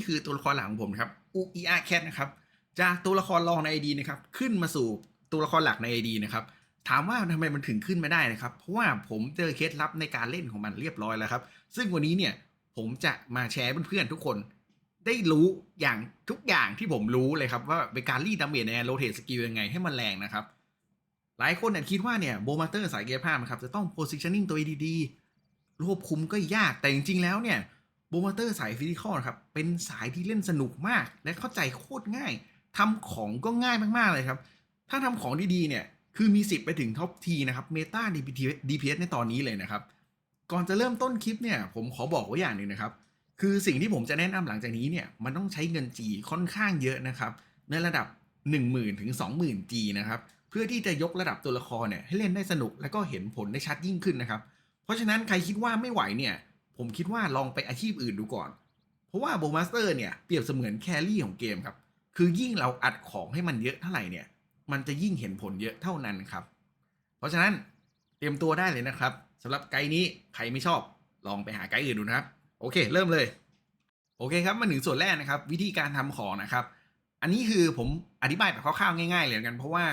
นี่คือตัวละครหลักของผมนะครับอุอีอาแคทนะครับจากตัวละครรองใน ID นะครับขึ้นมาสู่ตัวละครหลักใน ID นะครับถามว่าทำไมมันถึงขึ้นไม่ได้นะครับ เพราะว่าผมเจอเคล็ดลับในการเล่นของมันเรียบร้อยแล้วครับ ซึ่งวันนี้เนี่ยผมจะมาแชร์เพื่อนๆทุกคน ได้รู้อย่างทุกอย่างที่ผมรู้เลยครับว่าเป็นการรีดดาเมจในโรเทตสกิลยังไงให้มันแรงนะครับ หลายคนเนี่ยคิดว่าเนี่ยโบมาเตอร์สายเกียร์ผ้านะครับจะต้อง positioning ตัวเองดีๆรวบคุมก็ยากแต่จริงๆแล้วเนี่ย โบมาเตอร์สายฟิสิกอลครับ เป็นสายที่เล่นสนุกมาก และเข้าใจโคตรง่ายทำของก็ง่ายมาก ๆ เลยครับ ถ้าทำของดีๆเนี่ย คือมีสิทธิ์ไปถึงท็อปทีนะครับเมตา DPS ในตอนนี้เลยนะครับ ก่อนจะเริ่มต้นคลิปเนี่ย ผมขอบอกไว้อย่างหนึ่งนะครับ คือสิ่งที่ผมจะแนะนำหลังจากนี้เนี่ย มันต้องใช้เงินจีค่อนข้างเยอะนะครับ ในระดับ 10,000ถึง20,000 G นะครับเพื่อที่จะยกระดับตัวละครเนี่ยให้เล่นได้สนุก และก็เห็นผลได้ชัดยิ่งขึ้นนะครับ เพราะฉะนั้นใครคิดว่าไม่ไหวเนี่ย ผมคิดว่าลองไปอาชีพอื่นดูก่อน เพราะว่าโบมาสเตอร์เนี่ยเปรียบเสมือนแครี่ของเกมครับ คือยิ่งเราอัดของให้มันเยอะเท่าไหร่เนี่ย มันจะยิ่งเห็นผลเยอะเท่านั้นครับ เพราะฉะนั้นเตรียมตัวได้เลยนะครับสำหรับไกด์นี้ใครไม่ชอบลองไปหาไกด์อื่นดูนะครับ โอเค เริ่มเลย โอเคครับมาถึงส่วนแรกนะครับ วิธีการทำของนะครับ อันนี้คือผมอธิบายแบบคร่าวๆง่ายๆเลยกันเพราะว่า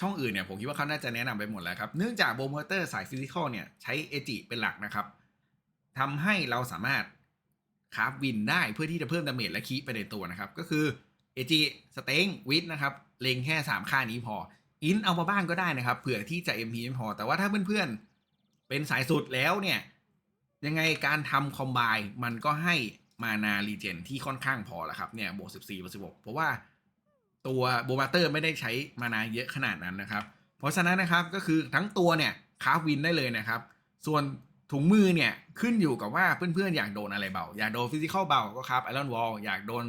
ช่องอื่นเนี่ยผมคิดว่าเขาน่าจะแนะนำไปหมดแล้วครับ เนื่องจากโบมเตอร์สายฟิสิกอลเนี่ยใช้เอจิเป็นหลักนะครับ ทำให้เราสามารถคราฟวินได้เพื่อที่จะเพิ่มดาเมจและคีไปในตัวนะครับ ก็คือเอจิสเต็งวิทนะครับ เล็งแค่ 3 ค่านี้พอ อินเอามาบ้างก็ได้นะครับ เผื่อที่จะ MP ไม่พอ แต่ว่าถ้าเพื่อนๆ เป็นสายสุดแล้วเนี่ย ยังไงการทำคอมไบมันก็ให้มานารีเจนที่ค่อนข้างพอแล้วครับ เนี่ยบวก 14บวก16 เพราะว่าตัวโบมาเตอร์ไม่ได้ใช้มานาเยอะขนาดนั้นนะครับ เพราะฉะนั้นนะครับก็คือทั้งตัวเนี่ยคราฟวินได้เลยนะครับ ส่วน ถุงมือเนี่ยขึ้นอยู่กับว่าเพื่อนๆอยากโดนอะไรเบา อยากโดนฟิสิกอลเบาก็คราฟไอรอนวอลอยากโดน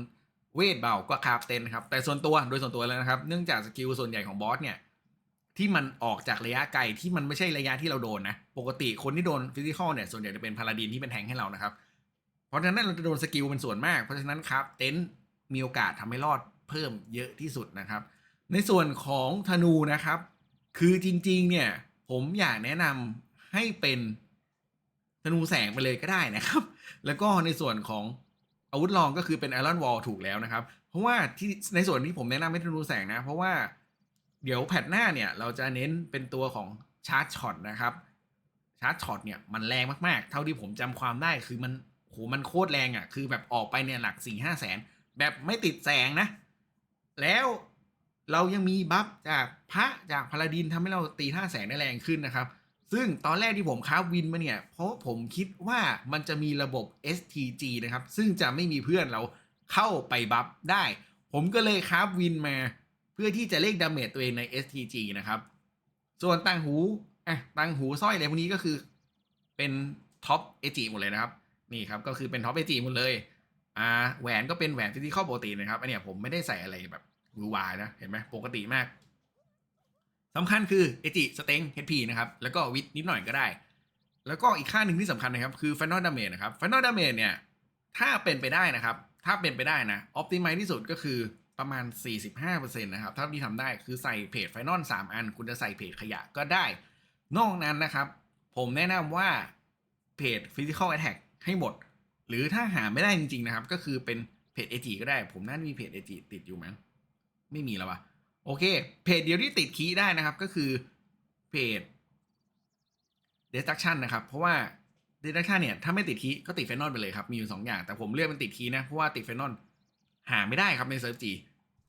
เวทเบาก็คราฟเต็นครับแต่ส่วนตัวโดยส่วนตัวแล้วนะครับ เนื่องจากสกิลส่วนใหญ่ของบอสเนี่ยที่มันออกจากระยะไกลที่มันไม่ใช่ระยะที่เราโดนนะ ปกติคนที่โดนฟิสิกอลเนี่ยส่วนใหญ่จะเป็นพาราดินที่เป็นแทงให้เรานะครับ เพราะฉะนั้นเราจะโดนสกิลเป็นส่วนมาก เพราะฉะนั้นครับเต็นมีโอกาสทำให้รอดเพิ่มเยอะที่สุดนะครับ ในส่วนของธนูนะครับ คือจริงๆเนี่ยผมอยากแนะนำให้เป็น ธนูแสงไปเลยก็ได้นะครับ แล้วก็ในส่วนของอาวุธรองก็คือเป็นไอรอนวอลถูกแล้วนะครับ เพราะว่าที่ในส่วนที่ผมแนะนำให้ธนูแสงนะ เพราะว่าเดี๋ยวแพทหน้าเนี่ยเราจะเน้นเป็นตัวของชาร์จช็อตนะครับชาร์จช็อตเนี่ยมันแรงมากๆ เท่าที่ผมจำความได้คือมันโหมันโคตรแรงอะ่ะ คือแบบออกไปเนี่ยหลักสี่ห้าแสนแบบไม่ติดแสงนะ แล้วเรายังมีบัฟจากพระจากพาลาดินทำให้เราตีท่าแสงได้แรงขึ้นนะครับ ซึ่งตอนแรกที่ผมคราวินมาเนี่ย เพราะผมคิดว่ามันจะมีระบบ STG นะครับ ซึ่งจะไม่มีเพื่อนเราเข้าไปบัฟได้ ผมก็เลยคราวินมา เพื่อที่จะเลขดาเมจตัวเองใน STG นะครับ ส่วนต่างหูอะต่างหูสร้อยอะไรพวกนี้ก็คือเป็นท็อปเอจิหมดเลยนะครับ นี่ครับก็คือเป็นท็อปเอจิหมดเลยอ่าแหวนก็เป็นแหวนฟิสิกอลปกตินะครับอันเนี้ยผมไม่ได้ใส่อะไรแบบหวือหวายนะเห็นไหมปกติมาก สำคัญคือเอจิสเต็ง HP นะครับ แล้วก็วิทนิดหน่อยก็ได้ แล้วก็อีกค่าหนึ่งที่สำคัญนะครับ คือ Final Damage นะครับ Final Damage เนี่ย ถ้าเป็นไปได้นะครับ ถ้าเป็นไปได้นะ Optimize ที่สุดก็คือประมาณ 45%นะครับเท่าที่ทำได้คือใส่เพจ Final 3อัน คุณจะใส่เพจขยะก็ได้ นอกนั้นนะครับ ผมแนะนำว่าเพจ Physical Attack ให้หมด หรือถ้าหาไม่ได้จริงๆนะครับ ก็คือเป็นเพจเอจีก็ได้ ผมน่าจะมีเพจเอจีติดอยู่มั้งไม่มีแล้ววะ โอเค เพจเดียวที่ติดคีย์ได้นะครับก็คือเพจ Destruction นะครับ เพราะว่า Destruction เนี่ย ถ้าไม่ติดคีย์ก็ติดเฟนอลไปเลยครับ มีอยู่สองอย่าง แต่ผมเลือกเป็นติดคีย์นะ เพราะว่าติดเฟนอลหาไม่ได้ครับในเซิร์ฟจี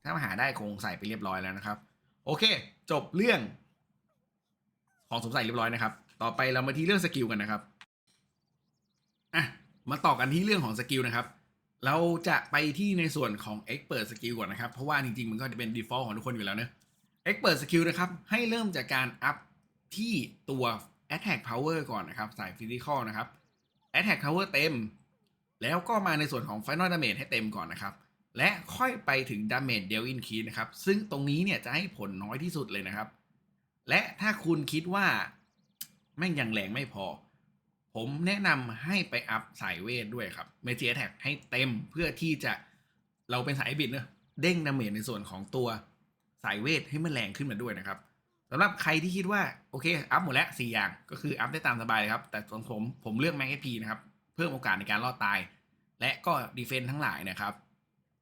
ถ้ามาหาได้คงใส่ไปเรียบร้อยแล้วนะครับ โอเค จบเรื่อง ของสงสัยเรียบร้อยนะครับ ต่อไปเรามาที่เรื่องสกิลกันนะครับอะมาต่อกันที่เรื่องของสกิลนะครับ เราจะไปที่ในส่วนของ Expert Skill ก่อนนะครับ เพราะว่าจริงๆ มันก็จะเป็น default ของทุกคนอยู่แล้วเนะ Expert Skill นะครับ ให้เริ่มจากการอัพที่ตัว Attack Power ก่อนนะครับ สาย Physical นะครับ Attack Power เต็ม แล้วก็มาในส่วนของ Final Damage ให้เต็มก่อนนะครับ และค่อยไปถึง Damage Deal in Key นะครับ ซึ่งตรงนี้เนี่ยจะให้ผลน้อยที่สุดเลยนะครับ และถ้าคุณคิดว่าแม่งยังแรงไม่พอ ผมแนะนำให้ไปอัพสายเวทด้วยครับเมจิแท็กให้เต็มเพื่อที่จะเราเป็นสายบิดเนอะเด้งดาเมจในส่วนของตัวสายเวทให้มันแรงขึ้นมาด้วยนะครับสำหรับใครที่คิดว่าโอเคอัพหมดแล้วสี่อย่างก็คืออัพได้ตามสบายเลยครับ แต่ส่วนผมผมเลือกแม็กเอพีนะครับ เพิ่มโอกาสในการรอดตาย และก็ดีเฟนทั้งหลายนะครับ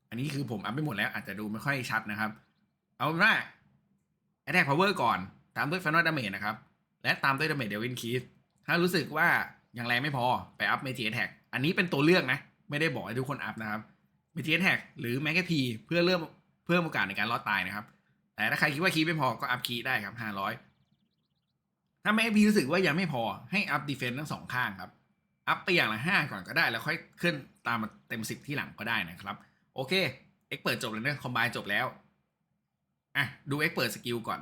อันนี้คือผมอัพไปหมดแล้วอาจจะดูไม่ค่อยชัดนะครับ เอาเป็นว่า Attack Power ก่อน ตามด้วย Final Damage นะครับ และตามด้วย Damage Devil Keys ถ้ารู้สึกว่า ยังแรงไม่พอไปอัพ Magic Attack อันนี้เป็นตัวเลือกนะ ไม่ได้บอกให้ทุกคนอัพนะครับ Magic Attack หรือ m a g P เพื่อเริ่มเพิ่มโอกาสในการรอดตายนะครับ แต่ถ้าใครคิดว่าคีไม่พอก็อัพคีได้ครับ500ถ้า m a g P รู้สึกว่ายังไม่พอให้อัพ Defense ทั้งสองข้างครับอัพไปอย่างละห้าก่อนก็ได้แล้วค่อยขึ้นตามมาเต็มสิบที่หลังก็ได้นะครับ โอเคเอ็กเปิดจบแล้วเนะคอมไบจบแล้วอะดูเอ็กเปิดสกิลก่อน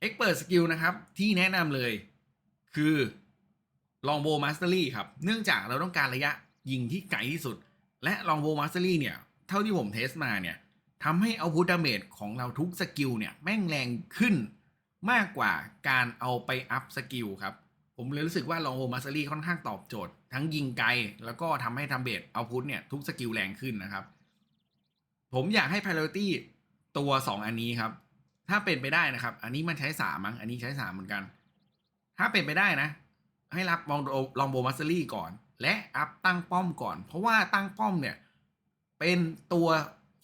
เอ็กเปิดสกิลนะครับที่แนะนำเลยคือ ลองโบมาสเตอรี่ครับ เนื่องจากเราต้องการระยะยิงที่ไกลที่สุด และลองโบมาสเตอรี่เนี่ย เท่าที่ผมเทสมาเนี่ยทำให้เอาพุทดาเมจของเราทุกสกิลเนี่ย แม่งแรงขึ้นมากกว่าการเอาไปอัพสกิลครับ ผมเลยรู้สึกว่าลองโบมาสเตอรี่ค่อนข้างตอบโจทย์ ทั้งยิงไกล แล้วก็ทำให้ทำเบสเอาพุทเนี่ยทุกสกิลแรงขึ้นนะครับ ผมอยากให้ priority ตัว 2 อันนี้ครับ ถ้าเป็นไปได้นะครับ อันนี้มันใช้สามมั้งอันนี้ใช้สามเหมือนกัน ถ้าเป็นไปได้นะ ให้รับลองลองโบมัสเตอรี่ก่อน และอัพตั้งป้อมก่อน เพราะว่าตั้งป้อมเนี่ย เป็นตัว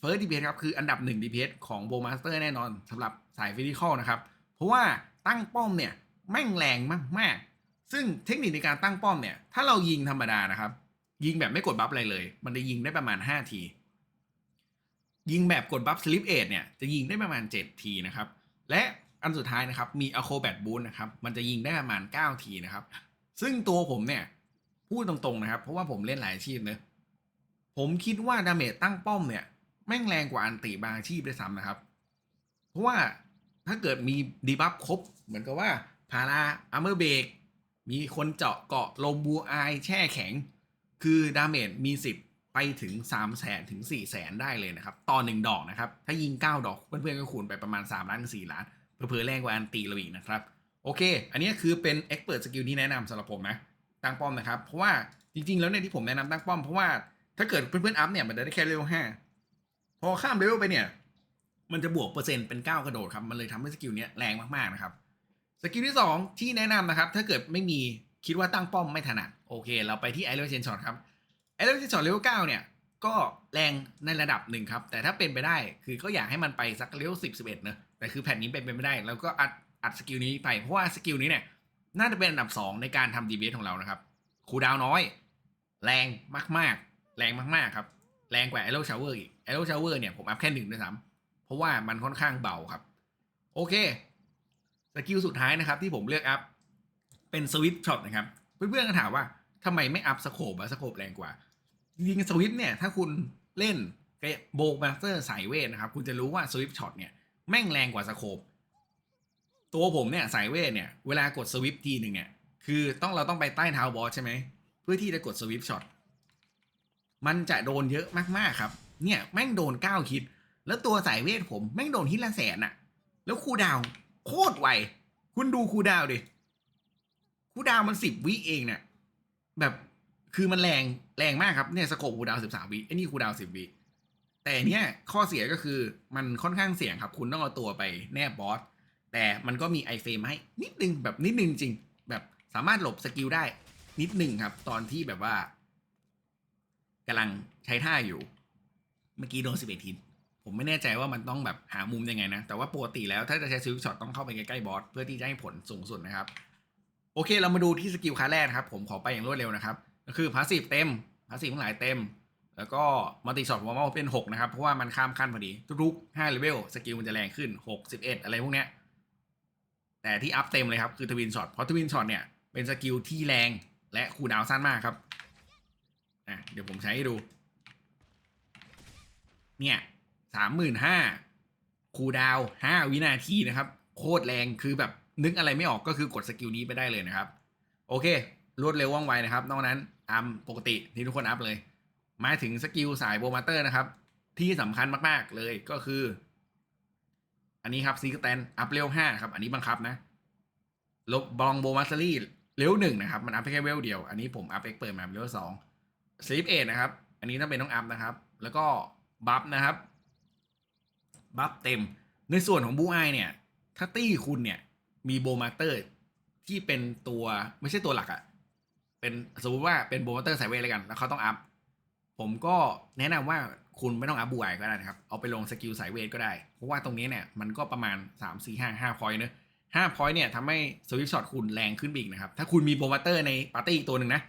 First DPS ครับ คืออันดับ1 DPS ของโบมาสเตอร์แน่นอนสำหรับสายฟิสิคอลนะครับ เพราะว่าตั้งป้อมเนี่ยแม่งแรงมากๆ ซึ่งเทคนิคในการตั้งป้อมเนี่ย ถ้าเรายิงธรรมดานะครับ ยิงแบบไม่กดบัฟอะไรเลย มันจะยิงได้ประมาณ 5 ที ยิงแบบกดบัฟสลิปเอทเนี่ยจะยิงได้ประมาณ 7 ทีนะครับ และอันสุดท้ายนะครับมีอะโคแบทบูนนะครับ มันจะยิงได้ประมาณ 9 ทีนะครับ ซึ่งตัวผมเนี่ย พูดตรงๆนะครับ เพราะว่าผมเล่นหลายอาชีพเนะผมคิดว่าดาเมจตั้งป้อมเนี่ย แม่งแรงกว่าอันติบางอาชีพด้วยซ้ำนะครับ เพราะว่าถ้าเกิดมีดีบัฟครบ เหมือนกับว่าพาราอัมเมอร์เบรกมีคนเจาะเกาะลมบูอายแช่แข็ง คือดาเมจมีสิบไปถึง 3 0 0แสนถึง4 0 0แสนได้เลยนะครับต่อหนึ่งดอกนะครับ ถ้ายิง 9 ดอกเพื่อนๆก็คูณไปประมาณ 3 ล้านถึง4ล้านเพื่อแรงกว่าอันตีเราอีกนะครับ โอเค อันนี้คือเป็น Expert Skill ที่แนะนำสำหรับผมนะตั้งป้อมนะครับ เพราะว่าจริง ๆ แล้วเนี่ยที่ผมแนะนำตั้งป้อมเพราะว่าถ้าเกิดเพื่อนๆอัพเนี่ยมันจะได้แค่เลเวล5พอข้ามเลเวลไปเนี่ยมันจะบวกเปอร์เซ็นต์เป็น 9 กระโดดครับ มันเลยทำให้สกิลนี้แรงมาก ๆ นะครับ สกิลที่ 2 ที่แนะนำนะครับ ถ้าเกิดไม่มีคิดว่าตั้งป้อมไม่ถนัด โอเค เราไปที่ไอเลเวลเชนช็อตครับไอเลเวลเชนช็อตเลเวล9เนี่ย ก็แรงในระดับหนึ่งครับ แต่ถ้าเป็นไปได้คือก็อยากให้มันไปสักเลเวลสิบสิบเอ็ดนอะแต่คือแผ่นนี้เป็นไปไม่ได้ แล้วก็อัด อัดสกิลนี้ไป เพราะว่าสกิลนี้เนี่ยน่าจะเป็นอันดับ 2 ในการทำดีเบสของเรานะครับคูดาวน้อย แรงมากๆ แรงมากๆครับ แรงกว่าไอโรชาวเวอร์อีกไอโรชาวเวอร์เนี่ยผมอัพแค่หนึ่งด้วยซ้ำเพราะว่ามันค่อนข้างเบาครับ โอเคสกิลสุดท้ายนะครับที่ผมเลือกอัพเป็นสวิตช็อตนะครับเพื่อนๆก็ถามว่าทำไมไม่อัพสโคปอะสโคปแรงกว่าจริงสวิตเนี่ยถ้าคุณเล่นโบกมาสเตอร์สายเวทนะครับ คุณจะรู้ว่าสวิตช็อตเนี่ยแม่งแรงกว่าสโคป ตัวผมเนี่ยสายเวทเนี่ยเวลากดสวิปทีหนึ่งเนี่ยคือต้องเราต้องไปใต้เท้าบอสใช่ไหมเพื่อที่จะกดสวิปช็อตมันจะโดนเยอะมากๆครับ เนี่ยแม่งโดนเก้าคิด แล้วตัวสายเวทผมแม่งโดนฮิตละแสนอะแล้วคูดาวโคตรไวคุณดูคูดาวดิคูดาวมันสิบวิเองเนี่ยแบบคือมันแรงแรงมากครับเนี่ยสโคปคูดาวสิบสามวิไอ้นี่คูดาวสิบวิแต่เนี้ยข้อเสียก็คือมันค่อนข้างเสี่ยงครับ คุณต้องเอาตัวไปแนบบอส แต่มันก็มีไอเฟรมให้นิดนึงแบบนิดนึงจริง แบบสามารถหลบสกิลได้นิดนึงครับ ตอนที่แบบว่ากำลังใช้ท่าอยู่ เมื่อกี้โดนสิบเอ็ดทีผมไม่แน่ใจว่ามันต้องแบบหามุมยังไงนะ แต่ว่าปกติแล้วถ้าจะใช้สวิปช็อตต้องเข้าไปใกล้ๆบอสเพื่อที่จะให้ผลสูงสุดนะครับ โอเคเรามาดูที่สกิลคาแรกนครับ ผมขอไปอย่างรวดเร็วนะครับ ก็คือพาสซีฟเต็มพาสซีฟทั้งหลายเต็ม แล้วก็มัลติช็อตผมว่าเป็น 6 นะครับ เพราะว่ามันข้ามขั้นพอดี ทุกๆ5เลเวลสกิลมันจะแรงขึ้น 6 11 อะไรพวกเนี้ย แต่ที่อัพเต็มเลยครับคือทวินช็อตเพราะทวินช็อตเนี่ยเป็นสกิลที่แรงและคูลดาวสั้นมากครับอะเดี๋ยวผมใช้ให้ดู เนี่ยสามหมื่นห้าคูลดาวห้าวินาทีนะครับ โคตรแรงคือแบบนึกอะไรไม่ออกก็คือกดสกิลนี้ไปได้เลยนะครับ โอเค รวดเร็วว่องไวนะครับ นอกนั้นอัมปกติที่ทุกคนอัพเลย มาถึงสกิลสายโบมาเตอร์นะครับ ที่สำคัญมาก ๆ เลยก็คือ อันนี้ครับซีกแตนอัพเร็วห้าครับ อันนี้บังคับนะลบบองโบมาสลี่เร็วหนึ่งนะครับ มันอัพแค่เวลเดียว อันนี้ผมอัพเอ็กเปิดมาเร็วสองสลิปเอนะครับ อันนี้ต้องเป็นต้องอัพนะครับ แล้วก็บัฟนะครับ บัฟเต็ม ในส่วนของบูไอเนี่ย ถ้าตี้คุณเนี่ย มีโบมาเตอร์ที่เป็นตัวไม่ใช่ตัวหลักอะเป็นสมมติว่าเป็นโบมาเตอร์สายเวทเลยกัน แล้วเขาต้องอัพ ผมก็แนะนำว่าคุณไม่ต้องอัพบูไอก็ได้นะครับ เอาไปลงสกิลสายเวทก็ได้ เพราะว่าตรงนี้เนี่ยมันก็ประมาณ 3 4 5 5พอยต์เนอะ5พอยต์เนี่ยทำให้สวิปช็อตคุณแรงขึ้นอีกนะครับ ถ้าคุณมีโปรโมเตอร์ในปาร์ตี้ตัวหนึ่งนะ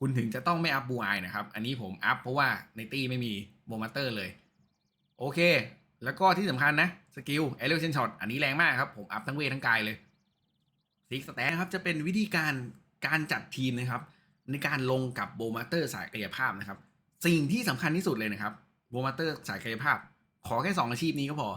คุณถึงจะต้องไม่อัพบูไอนะครับ อันนี้ผมอัพเพราะว่าในตี้ไม่มีโปรโมเตอร์เลย โอเค แล้วก็ที่สำคัญนะสกิลเอเลเชนช็อตอันนี้แรงมากครับผมอัพทั้งเวททั้งกายเลยซิกสแตนครับจะเป็นวิธีการการจัดทีมนะครับในการลงกับโบมาเตอร์สายกายภาพนะครับ สิ่งที่สำคัญที่สุดเลยนะครับโบมาเตอร์สายกายภาพ ขอแค่ 2 อาชีพนี้ก็พอ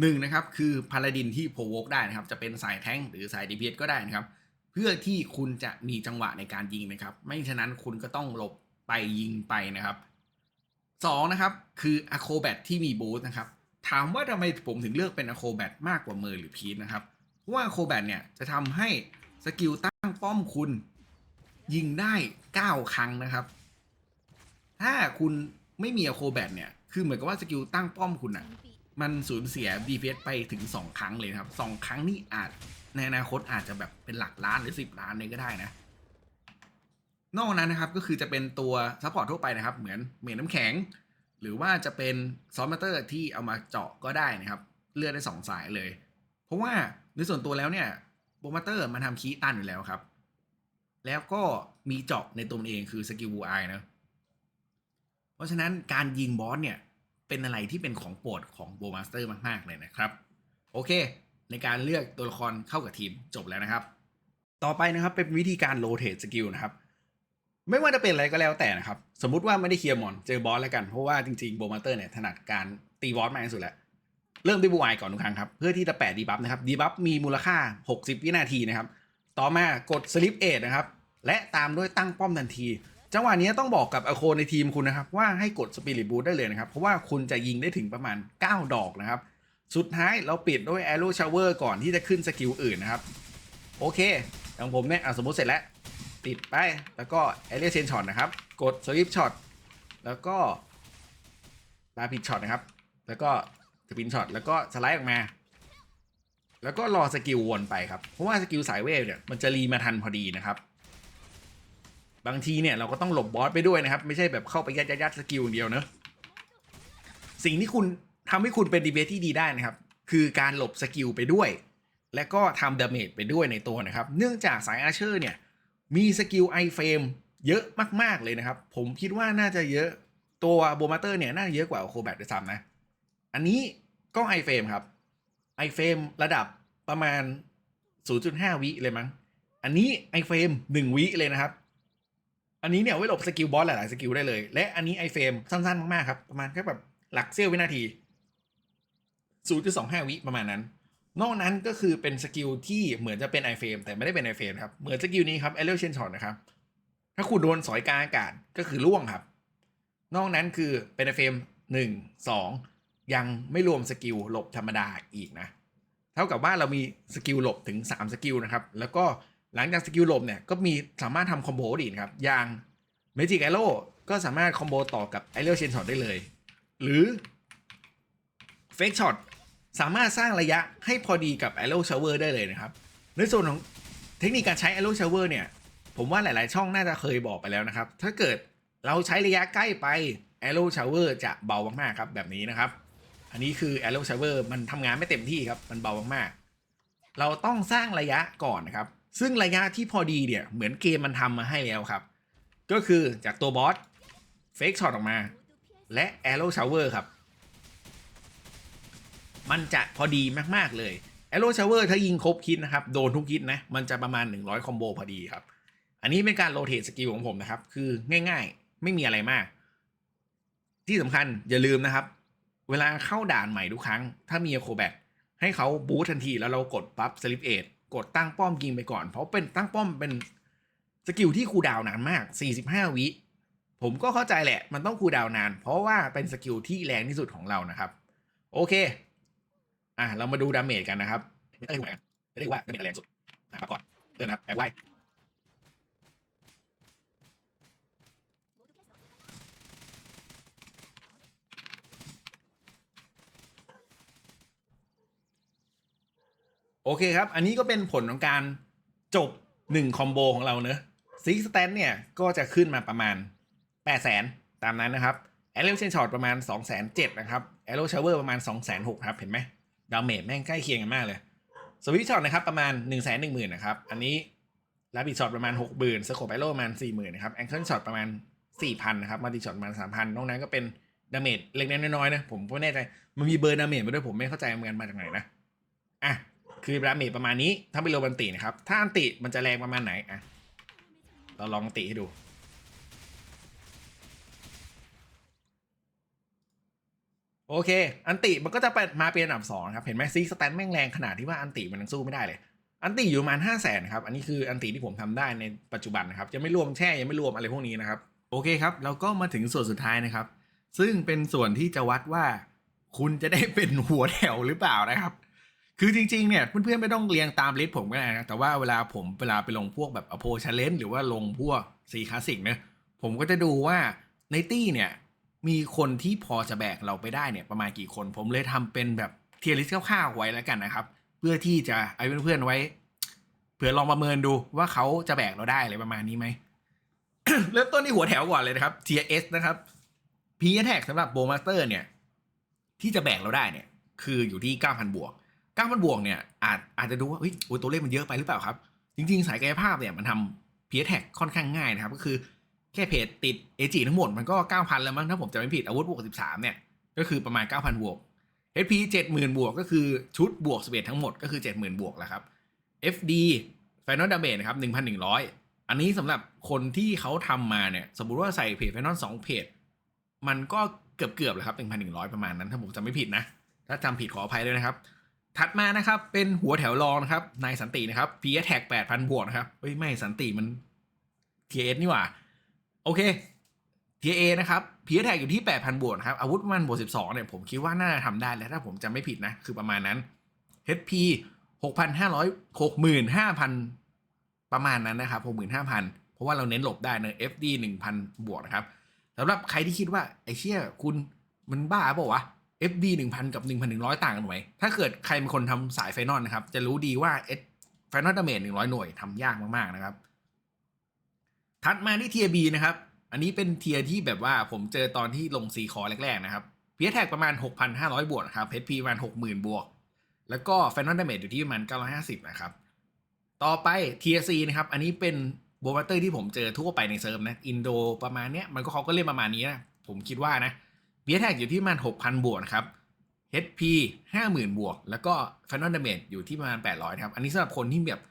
หนึ่งนะครับคือพาลาดินที่โพวกได้นะครับ จะเป็นสายแท้งหรือสายดีเก็ได้นะครับ เพื่อที่คุณจะมีจังหวะในการยิงนะครับ ไม่ฉะนั้นคุณก็ต้องหลบไปยิงไปนะครับสองนะครับคืออะโคแบทที่มีบูสต์นะครับถามว่าทำไมผมถึงเลือกเป็นอะโคแบทมากกว่าเมอร์หรือพีทนะครับเพราะว่าอะโคแบทเนี่ยจะทำให้สกิลตั้งป้อมคุณ ยิงได้ 9 ครั้งนะครับ ถ้าคุณไม่มีอะโคแบทเนี่ย คือเหมือนกับว่าสกิลตั้งป้อมคุณอะมันสูญเสีย DPS ไปถึง 2 ครั้งเลยครับ2ครั้งนี่อาจในอนาคตอาจจะแบบเป็นหลักล้านหรือ 10 ล้านเลยก็ได้นะ นอกนั้นนะครับก็คือจะเป็นตัวซัพพอร์ตทั่วไปนะครับ เหมือนเมนน้ำแข็ง หรือว่าจะเป็นซอมมาเตอร์ที่เอามาเจาะก็ได้นะครับ เลือกได้ 2 สายเลย เพราะว่าในส่วนตัวแล้วเนี่ยโบมาเตอร์มันทำคีตันอยู่แล้วครับ แล้วก็มีเจาะในตัวเองคือสกิลบูไอนะ เพราะฉะนั้นการยิงบอสเนี่ยเป็นอะไรที่เป็นของโปรดของโบมาสเตอร์มากๆเลยนะครับ โอเค ในการเลือกตัวละครเข้ากับทีมจบแล้วนะครับ ต่อไปนะครับเป็นวิธีการโรเต e สกิลนะครับไม่ว่าจะเป็นอะไรก็แล้วแต่นะครับ สมมุติว่าไม่ได้เคลียร์มอนเจอบอสแล้วกัน เพราะว่าจริงๆโบมาสเตอร์เนี่ยถนัดการตีบอสมากที่สุดแล้วเริ่มด้วยบูไอก่อนทุกครั้งครับ เพื่อที่จะแปะดีบัฟนะครับดีบัฟมีมูลค่า 60 วินาทีนะครับ ต่อมากดสลิปเอทนะครับ และตามด้วยตั้งป้อมทันที จังหวะนี้ต้องบอกกับอโคในทีมคุณนะครับ ว่าให้กดสปิริตบูทได้เลยนะครับ เพราะว่าคุณจะยิงได้ถึงประมาณ 9 ดอกนะครับ สุดท้ายเราปิดด้วย Arrow Shower ก่อนที่จะขึ้นสกิลอื่นนะครับ โอเคอย่างผมเนี่ยสมมติเสร็จแล้ว ติดไปแล้วก็ Area Chain Shot นะครับ กด Swift Shot แล้วก็ลาผิดช็อตนะครับ แล้วก็สปินช็อตแล้วก็สไลด์ออกมาแล้วก็รอสกิลวนไปครับ เพราะว่าสกิลสายเวฟเนี่ยมันจะรีมาทันพอดีนะครับ บางทีเนี่ยเราก็ต้องหลบบอสไปด้วยนะครับ ไม่ใช่แบบเข้าไปยัดยัดสกิลอย่างเดียวเนอะสิ่งที่คุณทำให้คุณเป็นดีเบตที่ดีได้นะครับ คือการหลบสกิลไปด้วย และก็ทำดาเมจไปด้วยในตัวนะครับ เนื่องจากสายอาเชอร์เนี่ยมีสกิลไอเฟรมเยอะมาก ๆ เลยนะครับ ผมคิดว่าน่าจะเยอะตัวโบมาเตอร์เนี่ยน่าจะเยอะกว่าโคแบทด้วยซ้ำนะ อันนี้ก็ไอเฟรมครับไอเฟรมระดับประมาณ 0.5 วิเลยมั้ง อันนี้ไอเฟรม1วิเลยนะครับ อันนี้เนี่ยไว้หลบสกิลบอสหลาย ๆ สกิลได้เลย และอันนี้ไอเฟรมสั้น ๆ มาก ๆ ครับ ประมาณแค่แบบหลักเสี้ยววินาที 0.25 วิประมาณนั้น นอกนั้นก็คือเป็นสกิลที่เหมือนจะเป็น i อเฟรมแต่ไม่ได้เป็น i อเฟรมครับ เหมือนสกิลนี้ครับ a อเ e เชนช็อตนะครับ ถ้าคุณโดนสอยกลางอากาศก็คือล่วงครับ นอกนั้นคือเป็น i อเฟรมหนึ่งสองยังไม่รวมสกิลหลบธรรมดาอีกนะ เท่ากับว่าเรามีสกิลหลบถึง 3 สกิลนะครับ แล้วก็ หลังจากสกิลหลบเนี่ยก็มีสามารถทำคอมโบได้อีกครับ อย่าง Magic Arrow ก็สามารถคอมโบต่อกับ a อเ e เชนช็อตได้เลย หรือ Fake Shot สามารถสร้างระยะให้พอดีกับ Arrow Shower ได้เลยนะครับ ในส่วนของเทคนิคการใช้ Arrow Shower เนี่ย ผมว่าหลายๆ ช่องน่าจะเคยบอกไปแล้วนะครับ ถ้าเกิดเราใช้ระยะใกล้ไป Arrow Shower จะเบามากๆครับแบบนี้นะครับ อันนี้คือ Arrow Shower มันทำงานไม่เต็มที่ครับ มันเบามากๆ เราต้องสร้างระยะก่อนนะครับ ซึ่งระยะที่พอดีเนี่ยเหมือนเกมมันทำมาให้แล้วครับ ก็คือจากตัวบอส Fake Shot ออกมา และ Arrow Shower ครับ มันจะพอดีมากๆเลย Arrow Shower ถ้ายิงครบคิดนะครับ โดนทุกคิดนะ มันจะประมาณ 100 คอมโบพอดีครับ อันนี้เป็นการโรเต e สกิลของผมนะครับ คือง่ายๆ ไม่มีอะไรมาก ที่สำคัญอย่าลืมนะครับ เวลาเข้าด่านใหม่ทุกครั้ง ถ้ามีโคแบทให้เขาบูททันทีแล้วเรากดปั๊บสลิปเอท กดตั้งป้อมยิงไปก่อน เพราะเป็นตั้งป้อมเป็นสกิลที่คูดาวนานมาก 45 วิ ผมก็เข้าใจแหละ มันต้องคูดาวนาน เพราะว่าเป็นสกิลที่แรงที่สุดของเรานะครับ โอเค อะเรามาดูดาเมจกันนะครับไม่ได้ว่าไม่ได้ว่าเมจแรงสุดนะครับก่อนเดินนะครับแอบไว้ โอเคครับ อันนี้ก็เป็นผลของการจบ 1 คอมโบของเราเนอะซิกสแตนเนี่ย ก็จะขึ้นมาประมาณ 8 0 0 0 0 0ตามนั้นนะครับ a r r o w Chain Shot ประมาณ 2 0 0 0 0นะครับ Arrow Shower ประมาณ 2 6 0 0 0ครับ เห็นไหมดาเมจแม่งใกล้เคียงกันมากเลยสวิตช็อตนะครับประมาณ 1 1 0 0 0 0นะครับ อันนี้ลาบิช็อตประมาณ 6 0 0 0 0สโคปแอโร่ประมาณ 40,000นะครับแองเกิลช็อตประมาณ 4,000นะครับมาติช็อตประมาณ 3,000นอกนั้นก็เป็นดาเมจเล็กน้อยๆนะผมไม่แน่ใจมันมีเบอร์ดาเมจมาด้วยผมไม่เข้าใจเหมือนกันมาจากไหนนะอะ คือดาเมจประมาณนี้ ถ้าเป็นโรบันตินะครับ ถ้าอันติมันจะแรงประมาณไหนอะเราลองอันติให้ดู โอเค อันติมันก็จะไปมาเป็นอันดับสองครับ เห็นไหมซีสแตนแม่งแรงขนาดที่ว่าอันติมันยังสู้ไม่ได้เลย อันติอยู่ประมาณห้าแสนครับ อันนี้คืออันติที่ผมทำได้ในปัจจุบันนะครับ ยังไม่รวมแช่ยังไม่รวมอะไรพวกนี้นะครับ โอเคครับ เราก็มาถึงส่วนสุดท้ายนะครับ ซึ่งเป็นส่วนที่จะวัดว่า คุณจะได้เป็นหัวแถวหรือเปล่านะครับ คือจริงๆเนี่ยเพื่อนๆไม่ต้องเรียงตามลิสต์ผมก็ได้นะแต่ว่าเวลาผมเวลาไปลงพวกแบบอโพชเลนหรือว่าลงพวกซีคลาสสิกเนะผมก็จะดูว่าในตี้เนี่ยมีคนที่พอจะแบกเราไปได้เนี่ยประมาณกี่คน ผมเลยทำเป็นแบบเทียร์ลิสต์คร่าวๆไว้แล้วกันนะครับ เพื่อที่จะไอ้เพื่อนๆไว้เผื่อลองประเมินดูว่าเขาจะแบกเราได้อะไรประมาณนี้ไหมเริ่มต้นที่หัวแถวก่อนเลยนะครับ Tier S นะครับ P Attack สำหรับโบมาสเตอร์เนี่ย ที่จะแบกเราได้เนี่ย คืออยู่ที่ 9,000 บวก 9,000บวกเนี่ยอาจอาจจะดูว่าเฮ้ยโอ้ยตัวเลขมันเยอะไปหรือเปล่าครับ จริง ๆ สายกายภาพเนี่ยมันทำ P Attack ค่อนข้างง่ายนะครับ ก็คือแค่เพจติด AG ทั้งหมดมันก็ 9,000 แล้วมั้งถ้าผมจำไม่ผิดอาวุธบวก 13 เนี่ย ก็คือประมาณ 9,000 บวก HP 70,000 บวกก็คือชุดบวก 11 ทั้งหมดก็คือ 70,000 บวกแล้วครับ FD Final Damage นะครับ 1,100 อันนี้สำหรับคนที่เขาทำมาเนี่ย สมมติว่าใส่เพจ Final 2เพจ มันก็เกือบเกือบๆแล้วครับ 1,100 ประมาณนั้นถ้าผมจำไม่ผิดนะ ถ้าจำผิดขออภัยด้วยนะครับ ถัดมานะครับเป็นหัวแถวรองนะครับนายสันตินะครับ p s Tag 8,000บวกนะครับเฮ้ยไม่สันติมัน TS นี่หว่า โอเค TA นะครับ p s Tag อยู่ที่8,000บวกครับอาวุธมันบวก12เนี่ยผมคิดว่าน่าจะทำได้แล้วถ้าผมจำไม่ผิดนะ คือประมาณนั้น HP 6,500 65,000ประมาณนั้นนะครับ65,000เพราะว่าเราเน้นหลบได้เนอะ FD 1,000บวกนะครับสำหรับใครที่คิดว่าไอ้เชี่ยคุณมันบ้าเปล่าวะ FD 1,000 กับ 1,100 ต่างกันไหม ถ้าเกิดใครเป็นคนทำสายไฟนอลนะครับ จะรู้ดีว่าไฟนอลดาเมจ100 หน่วยทำยากมากๆนะครับถัดมาที่เทียบีนะครับ อันนี้เป็นเทียที่แบบว่าผมเจอตอนที่ลงซีคอแรกๆนะครับเพียแท็กประมาณ 6,500 บวกครับ HP ประมาณ 60,000 บวก แล้วก็ไฟนอลดาเมจอยู่ที่ประมาณ 950 นะครับ ต่อไป TSC นะครับ อันนี้เป็นโบว์บัตเตอร์ที่ผมเจอทั่วไปในเซิร์ฟนะ อินโดประมาณเนี้ยมันก็เขาก็เล่นประมาณนี้นะ ผมคิดว่านะ เบียแท็กอยู่ที่ประมาณ 6,000 บวกนะครับ HP 50,000 บวก แล้วก็ Final Damage อยู่ที่ประมาณ 800ครับ อันนี้สำหรับคนที่แบบ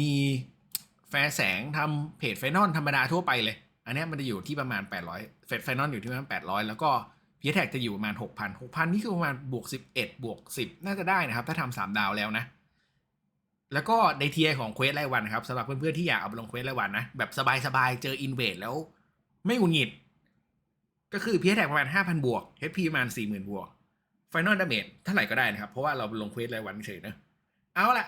มีแฟร์แสงทำเพจไฟนอลธรรมดาทั่วไปเลย อันนี้มันจะอยู่ที่ประมาณ 800เฟดไฟนอลอยู่ที่ประมาณ 800 แล้วก็เพียแท็กจะอยู่ประมาณ 6,000 6,000 นี่คือประมาณบวก 11 บวก 10 น่าจะได้นะครับ ถ้าทำสามดาวแล้วนะ แล้วก็ในเทียของเควสรายวันนะครับสำหรับเพื่อนๆที่อยากเอาไปลงเควสรายวันนะแบบสบายๆเจออินเวดแล้ว ไม่หงุดหงิด ก็คือพียแท็กประมาณ 5,000 บวก HP ประมาณ 40,000 บวก Final Damage เท่าไหร่ก็ได้นะครับ เพราะว่าเราลงเควสรายวันเฉยนะ เอาละ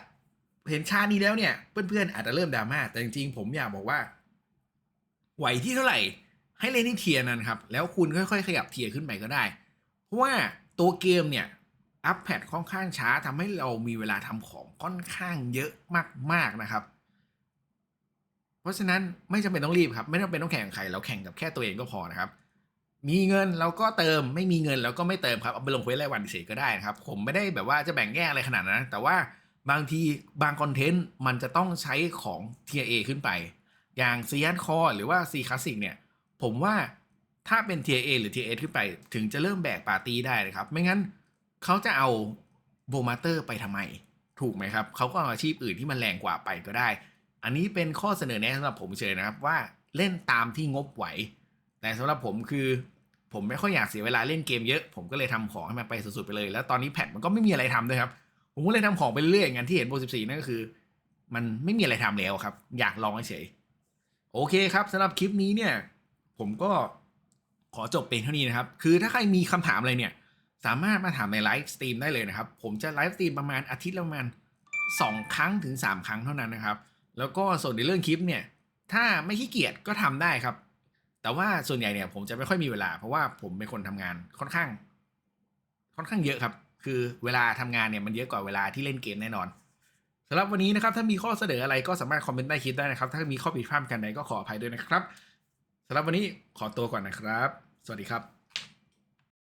เห็นชานี้แล้วเนี่ย เพื่อนๆ อาจจะเริ่มดราม่า แต่จริงๆ ผมอยากบอกว่า ไหวที่เท่าไหร่ ให้เล่นที่เทียนั้นครับ แล้วคุณค่อยๆ ขยับเทียขึ้นไปก็ได้ เพราะว่าตัวเกมเนี่ยอัพแพดค่อนข้างช้าทำให้เรามีเวลาทำของค่อนข้างเยอะมากๆนะครับ เพราะฉะนั้นไม่จำเป็นต้องรีบครับ ไม่จำเป็นต้องแข่งกับใครเราแข่งกับแค่ตัวเองก็พอนะครับ มีเงินเราก็เติมไม่มีเงินเราก็ไม่เติมครับเอาไปลงเควสรายวันเฉยก็ได้นะครับ ผมไม่ได้แบบว่าจะแบ่งแยกอะไรขนาดนั้นแต่ว่าบางทีบางคอนเทนต์มันจะต้องใช้ของเทียเอขึ้นไป อย่างซียันคอหรือว่าซีคลาสสิกเนี่ย ผมว่าถ้าเป็น TIA หรือ Tier S ขึ้นไป ถึงจะเริ่มแบกปาร์ตี้ได้นะครับ ไม่งั้นเขาจะเอาโบมาเตอร์ไปทำไม ถูกไหมครับเขาก็เอาอาชีพอื่นที่มันแรงกว่าไปก็ได้ อันนี้เป็นข้อเสนอแนะสำหรับผมเฉยนะครับว่าเล่นตามที่งบไหว แต่สำหรับผมคือผมไม่ค่อยอยากเสียเวลาเล่นเกมเยอะ ผมก็เลยทำของให้มันไปสุดๆไปเลย แล้วตอนนี้แพทมันก็ไม่มีอะไรทำด้วยครับ ผมก็เลยทำของไปเรื่อยๆอย่านที่เห็นโบ14นั่นก็คือ มันไม่มีอะไรทำแล้วครับ อยากลองเฉยโอเคครับสำหรับคลิปนี้เนี่ย ผมก็ขอจบเป็นเท่านี้นะครับ คือถ้าใครมีคำถามอะไรเนี่ย สามารถมาถามในไลฟ์สตรีมได้เลยนะครับ ผมจะไลฟ์สตรีมประมาณอาทิตย์ละประมาณ2 ครั้งถึง 3 ครั้งเท่านั้นนะครับ แล้วก็ส่วนในเรื่องคลิปเนี่ย ถ้าไม่ขี้เกียจก็ทำได้ครับ แต่ว่าส่วนใหญ่เนี่ยผมจะไม่ค่อยมีเวลา เพราะว่าผมเป็นคนทำงานค่อนข้าง ค่อนข้างเยอะครับ คือเวลาทำงานเนี่ยมันเยอะกว่าเวลาที่เล่นเกมแน่นอนสำหรับวันนี้นะครับถ้ามีข้อเสนออะไรก็สามารถคอมเมนต์ใต้คลิปได้นะครับ ถ้ามีข้อผิดพลาดกันใดก็ขออภัยด้วยนะครับสำหรับวันนี้ขอตัวก่อนนะครับ สวัสดีครับ